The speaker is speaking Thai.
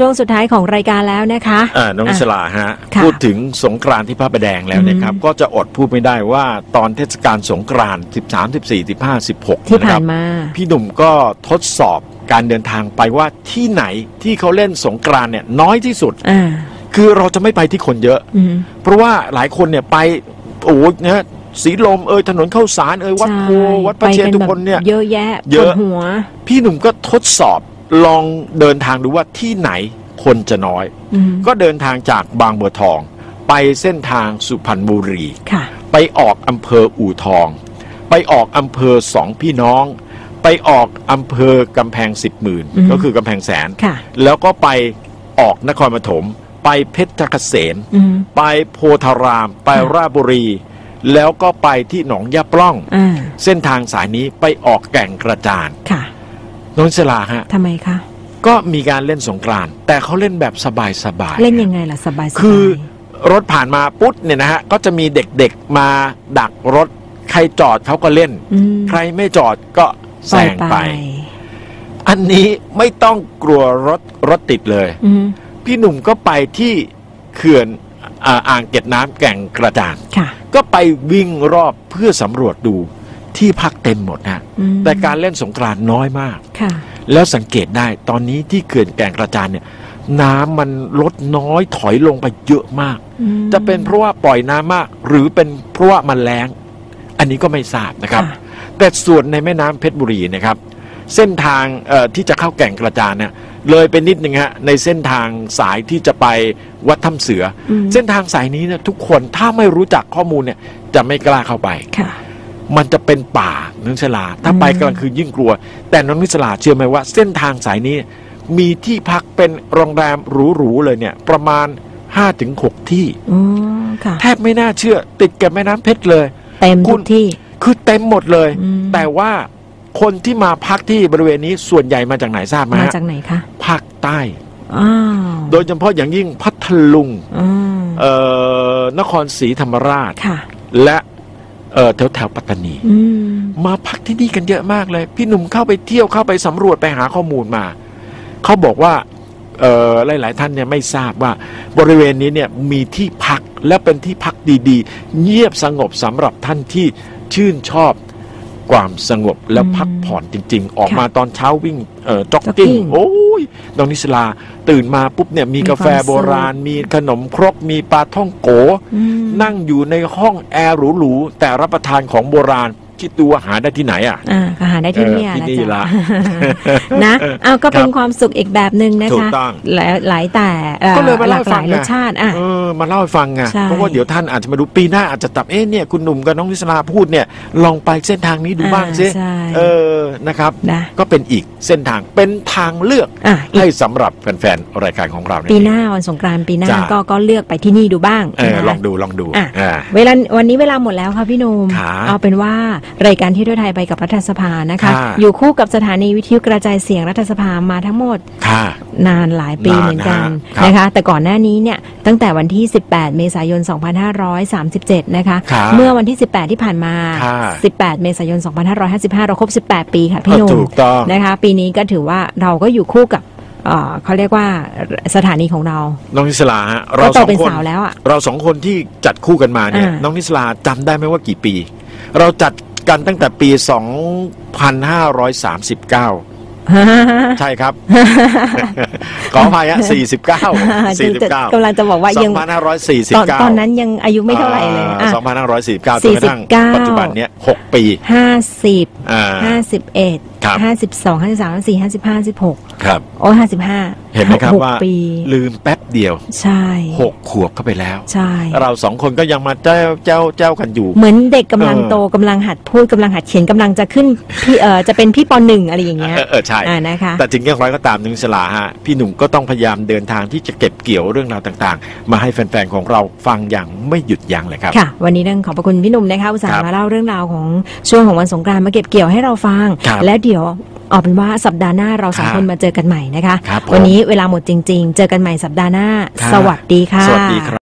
ช่วงสุดท้ายของรายการแล้วนะคะอ่าน้องอะสลาฮะ ค่ะพูดถึงสงกรานต์ที่พระประแดงแล้วนะครับ ก็จะอดพูดไม่ได้ว่าตอนเทศกาลสงกรานต์13 14 15 16ที่ผ่าะนครับมาพี่หนุ่มก็ทดสอบการเดินทางไปว่าที่ไหนที่เขาเล่นสงกรานต์เนี่ยน้อยที่สุด อ่า คือเราจะไม่ไปที่คนเยอะ อืม เพราะว่าหลายคนเนี่ยไปโอ้ยนะสีลมเอยถนนเข้าสารเอยวัดโพใช่วัดพระเชนไปทุกคนเนี่ยแบบเยอะแยะเยอะปวดหัว พี่หนุ่มก็ทดสอบ ลองเดินทางดูว่าที่ไหนคนจะน้อยอืมก็เดินทางจากบางบัวทอง ไปเส้นทางสุพรรณบุรีค่ะไปออกอำเภออู่ทอง ไปออกอำเภอสองพี่น้อง ไปออกอำเภอกำแพงสิบหมื่นอืมก็คือกำแพงแสนค่ะแล้วก็ไปออกนครปฐม ไปเพชรเกษมอืมไปโพธาราม ไปค่ะราชบุรี แล้วก็ไปที่หนองยาปล้องอ่าเส้นทางสายนี้ไปออกแก่งกระจานค่ะ น้องสลาฮะ ทำไมคะ ก็มีการเล่นสงกรานต์แต่เขาเล่นแบบสบายๆ เล่นยังไงล่ะสบายๆคือรถผ่านมาปุ๊บเนี่ยนะฮะ ก็จะมีเด็กๆมาดักรถ ใครจอดเขาก็เล่น อืมใครไม่จอดก็แซปล่อยงไปไป อันนี้ไม่ต้องกลัวรถรถติดเลย อืมพี่หนุ่มก็ไปที่เขื่อนอ่าอ่างเก็บน้ำแก่งกระจานค่ะ ก็ไปวิ่งรอบเพื่อสำรวจดู ที่พักเต็มหมดนะอืมแต่การเล่นสงกรานต์น้อยมากค่ะแล้วสังเกตได้ตอนนี้ที่เขื่อนแก่งกระจานเนี่ย น้ำมันลดน้อยถอยลงไปเยอะมากอืมจะเป็นเพราะว่าปล่อยน้ำมาก หรือเป็นเพราะว่ามันแรงอันนี้ก็ไม่ทราบนะครับค่ะแต่ส่วนในแม่น้ำเพชรบุรีนะครับ เส้นทางเอ่อที่จะเข้าแก่งกระจานเนี่ยเลยไปนิดนึงฮะในเส้นทางสายที่จะไปวัดถ้ำเสืออมเส้นทางสายนี้เนี่ยทุกคนถ้าไม่รู้จักข้อมูลเนี่ยจะไม่กล้าเข้าไปค่ะ มันจะเป็นป่าน้องชลา ถ้าอืมไปกลางคืนยิ่งกลัว แต่น้องนิสลาเชื่อไหมว่าเส้นทางสายนี้ มีที่พักเป็นโรงแรมหรูๆเลยเนี่ย ประมาณ5-6ที่อ๋อค่ะแทบไม่น่าเชื่อ ติดกับแม่น้ำเพชรเลยเต็มคุทุณกที่คือเต็มหมดเลยอืมแต่ว่าคนที่มาพักที่บริเวณนี้ส่วนใหญ่มาจากไหนทราบไหมมาฮะจากไหนคะภาคใต้อ้าวโดยเฉพาะอย่างยิ่งพัทลุงอืมเอ่อนครศรีธรรมราชค่ะและ เอ่อแถวแถวๆปัตตานีอืมมาพักที่นี่กันเยอะมากเลย พี่หนุ่มเข้าไปเที่ยวเข้าไปสำรวจไปหาข้อมูลมา เขาบอกว่าเอ่อหลาย ๆ ท่านเนี่ยไม่ทราบว่าบริเวณนี้เนี่ยมีที่พักและเป็นที่พักดีๆ เงียบสงบสำหรับท่านที่ชื่นชอบ ความสงบและอืมพักผ่อนจริง ๆ ออกค่ะมาตอนเช้าวิ่งเอ่อจ็อก jogging กิ้งโอ้ยน้องนิสลาตื่นมาปุ๊บเนี่ยมีมีกาแฟความสุขโบราณ มีขนมครกมีปลาท่องโกอืมนั่งอยู่ในห้องแอร์หรูๆแต่รับประทานของโบราณ คิดดูว่าหาได้ที่ไหนอะอ่าก็หาได้ที่เนี่ยเออที่นี่แหละละจ้ะนะเอาก็เป็นความสุขอีกแบบหนึ่งนะถูคะกต้องหลายหลายแต่เอ่อก็เลยมาหเล่าลากให้หฟัลางยรไงสชาติอะเออมาเล่าให้ฟังไงใช่เพราะว่าเดี๋ยวท่านอาจจะมาดูปีหน้าอาจจะตับเอ๊ะเนี่ยคุณหนุ่มกับน้องนิสลาพูดเนี่ยลองไปเส้นทางนี้ดูบ้างซิอ่ใช่เออนะครับนะก็เป็นอีกเส้นทางเป็นทางเลือกอะอีกให้สำหรับแฟนๆรายการของเราเนี่ยปีหน้าวันสงกรานต์ปีหน้าจ้ะก็ก็เลือกไปที่นี่ดูบ้างเออนะลองดูลองดูอะอ่าเวลาวันนี้เวลาหมดแล้วค่ะพี่หนุ่มค่ะเอาเป็นว่ารายการที่ด้วยไทยไปกับรัฐสภานะคะ ค่ะอยู่คู่กับสถานีวิทยุกระจายเสียงรัฐสภามาทั้งหมดค่ะนานหลายปีนานเหมือนกันนะฮะนะคะ แต่ก่อนหน้านี้เนี่ยตั้งแต่วันที่ 18 เมษายน 2537 นะคะ ครับเมื่อวันที่ 18 ที่ผ่านมา ค่ะ 18 เมษายน 2555 เราครบ 18 ปีค่ะพี่หนุ่ม ถูกต้อง นะคะปีนี้ก็ถือว่าเราก็อยู่คู่กับเอ่อเขาเรียกว่าสถานีของเรา น้องนิสลาฮะก็เราโตสองเป็นคนสาวแล้วอะเราสองคนที่จัดคู่กันมาเนี่ยอ่า น้องนิสลาจำได้ไหมว่ากี่ปี เราจัด กันตั้งแต่ปี 2539 ใช่ครับ ขออภัยฮะ49 49กำลังจะบอกว่ายังตอน2549ตอนนั้นยังอายุไม่เท่าไหร่เลยอะ2549จนกระทั่ง49ปัจจุบันเนี้ย6ปีห้าสิบอ่าห้าสิบเอ็ดครับห้าสิบสองห้าสิบสามห้าสี่ห้าสิบห้าสิบหกครับโอ้ห้าสิบห้าเห็นไหมครับหกว่าปีลืมแป๊บเดียว ใช่6ขวบเข้าไปแล้ว ใช่ เราสองคนก็ยังมาเจ้าเจ้าเจ้ากันอยู่ เหมือนเด็กกำลังเออโตกำลังหัดพูดกำลังหัดเขียนกำลังจะขึ้นพี่เออจะเป็นพี่ปหนึ่งอะไรอย่างเงี้ยเออเออใช่อ่านะคะแต่ถึงอย่างไรก็ตามนึงสลาฮะพี่หนุ่มก็ต้องพยายามเดินทางที่จะเก็บเกี่ยวเรื่องราวต่างๆ มาให้แฟนๆของเราฟังอย่างไม่หยุดยั้งเลยครับค่ะวันนี้ต้องขอบพระคุณพี่หนุ่มนะคะอุตส่าครัห์บมาเล่าเรื่องราวของช่วงของวันสงกรานต์มาเก็บเกี่ยวให้เราฟังครับแล้วเดี๋ยวเอาเป็นว่าสัปดาห์หน้าเราสองครับคนมาเจอกันใหม่นะคะครับผมวันนี้เวลาหมดจริง ๆ เจอกันใหม่สัปดาห์หน้าครับสวัสดีค่ะสวัสดีครับ